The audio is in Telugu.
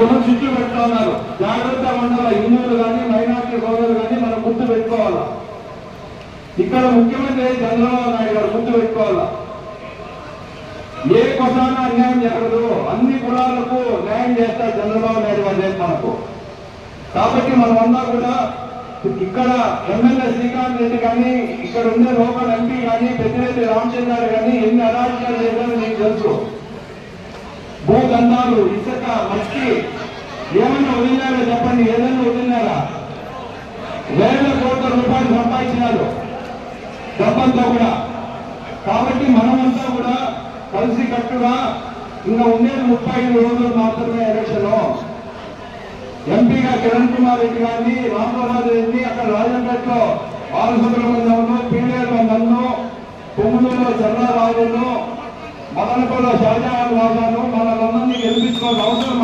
చిట్లు చుట్టూ పెడతా ఉన్నారు. జాగ్రత్త ఉండాలి హిందువులు కానీ మైనార్టీ సోదరులు కానీ మనం గుర్తు పెట్టుకోవాలా? ఇక్కడ ముఖ్యమంత్రి చంద్రబాబు నాయుడు గారు గుర్తు పెట్టుకోవాలా? ఏ కొసాన అన్యాయం జరగదు. అన్ని కులాలకు న్యాయం చేస్తారు చంద్రబాబు నాయుడు గారు మనకు కాబట్టి మనమంతా కూడా ఇక్కడ ఎమ్మెల్యే శ్రీకాంత్ రెడ్డి కానీ ఇక్కడ ఉండే లోకల్ ఎంపీ కానీ పెద్దిరెడ్డి రామచంద్ర కానీ ఎన్ని అరాజకాలు చేశారు భూదండాలు ఇసుక మట్టి ఏమన్నా వదిలినారో చెప్పండి? ఏదన్నా వదిలినారా? వేల కోట్ల రూపాయలు సంపాదించినారు. డబ్బంతా కూడా. కాబట్టి మనమంతా కూడా కలిసి కట్టుగా ఇంకా ఉండేది ముప్పై ఐదు రోజులు మాత్రమే ఎలక్షన్ ఎంపీగా కిరణ్ కుమార్ రెడ్డి గారిని రామప్రసాద్ రెడ్డిని అక్కడ రాజంపేటలో బాలసుబ్రహ్మణ్యంలో పీడేరు నన్ను కొమ్ములలో చంద్రరాజును మదనపల్లిలో షాజహాన్ రాజాను మనల్ని గెలిపించుకోవాల్సిన అవసరం